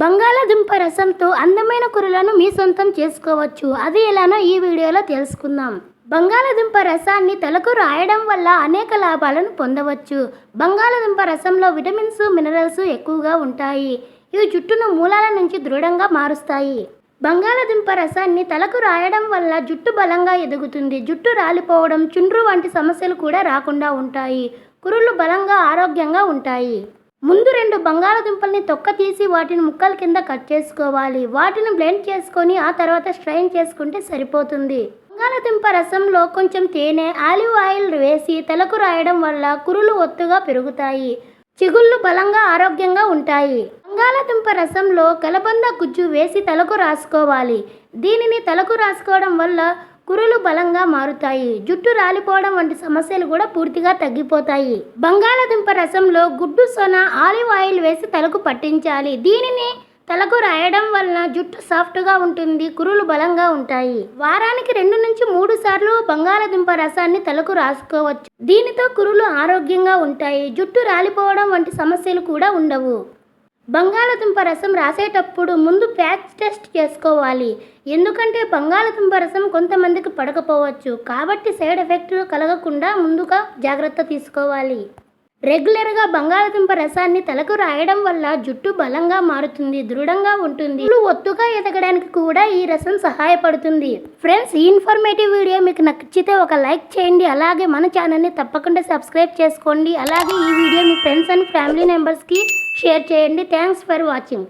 బంగాళాదుంప రసంతో అందమైన కూరలను మీ సొంతం చేసుకోవచ్చు. అది ఎలానో ఈ వీడియోలో తెలుసుకుందాం. బంగాళాదుంప రసాన్ని తలకు రాయడం వల్ల అనేక లాభాలను పొందవచ్చు. బంగాళాదుంప రసంలో విటమిన్స్ మినరల్స్ ఎక్కువగా ఉంటాయి. ఇవి జుట్టును మూలాల నుంచి దృఢంగా మారుస్తాయి. బంగాళాదుంప రసాన్ని తలకు రాయడం వల్ల జుట్టు బలంగా ఎదుగుతుంది. జుట్టు రాలిపోవడం చుండ్రు వంటి సమస్యలు కూడా రాకుండా ఉంటాయి. కురులు బలంగా ఆరోగ్యంగా ఉంటాయి. ముందు రెండు బంగాళదుంపల్ని తొక్క తీసి వాటిని ముక్కల కింద కట్ చేసుకోవాలి. వాటిని బ్లెండ్ చేసుకొని ఆ తర్వాత స్ట్రైన్ చేసుకుంటే సరిపోతుంది. బంగాళదుంప రసంలో కొంచెం తేనె ఆలివ్ ఆయిల్ వేసి తలకు రాయడం వల్ల కురులు ఒత్తుగా పెరుగుతాయి. చిగుళ్ళు బలంగా ఆరోగ్యంగా ఉంటాయి. బంగాళదుంప రసంలో కలబంద గుజ్జు వేసి తలకు రాసుకోవాలి. దీనిని తలకు రాసుకోవడం వల్ల కురులు బలంగా మారుతాయి. జుట్టు రాలిపోవడం వంటి సమస్యలు కూడా పూర్తిగా తగ్గిపోతాయి. బంగాళాదుంప రసంలో గుడ్డు సొన ఆలివ్ ఆయిల్ వేసి తలకు పట్టించాలి. దీనిని తలకు రాయడం వలన జుట్టు సాఫ్ట్గా ఉంటుంది కురులు బలంగా ఉంటాయి. వారానికి రెండు నుంచి మూడు సార్లు బంగాళాదుంప రసాన్ని తలకు రాసుకోవచ్చు. దీనితో కురులు ఆరోగ్యంగా ఉంటాయి. జుట్టు రాలిపోవడం వంటి సమస్యలు కూడా ఉండవు. బంగాళదుంప రసం రాసేటప్పుడు ముందు ప్యాచ్ టెస్ట్ చేసుకోవాలి. ఎందుకంటే బంగాళదుంప రసం కొంతమందికి పడకపోవచ్చు. కాబట్టి సైడ్ ఎఫెక్ట్ కలగకుండా ముందుగా జాగ్రత్త తీసుకోవాలి. రెగ్యులర్గా బంగాళాదుంప రసాన్ని తలకు రాయడం వల్ల జుట్టు బలంగా మారుతుంది దృఢంగా ఉంటుంది. ఒత్తుగా ఎదగడానికి కూడా ఈ రసం సహాయపడుతుంది. ఫ్రెండ్స్ ఈ ఇన్ఫర్మేటివ్ వీడియో మీకు నచ్చితే ఒక లైక్ చేయండి. అలాగే మన ఛానల్ని తప్పకుండా సబ్స్క్రైబ్ చేసుకోండి. అలాగే ఈ వీడియో మీ ఫ్రెండ్స్ అండ్ ఫ్యామిలీ మెంబర్స్కి షేర్ చేయండి. Thanks for watching.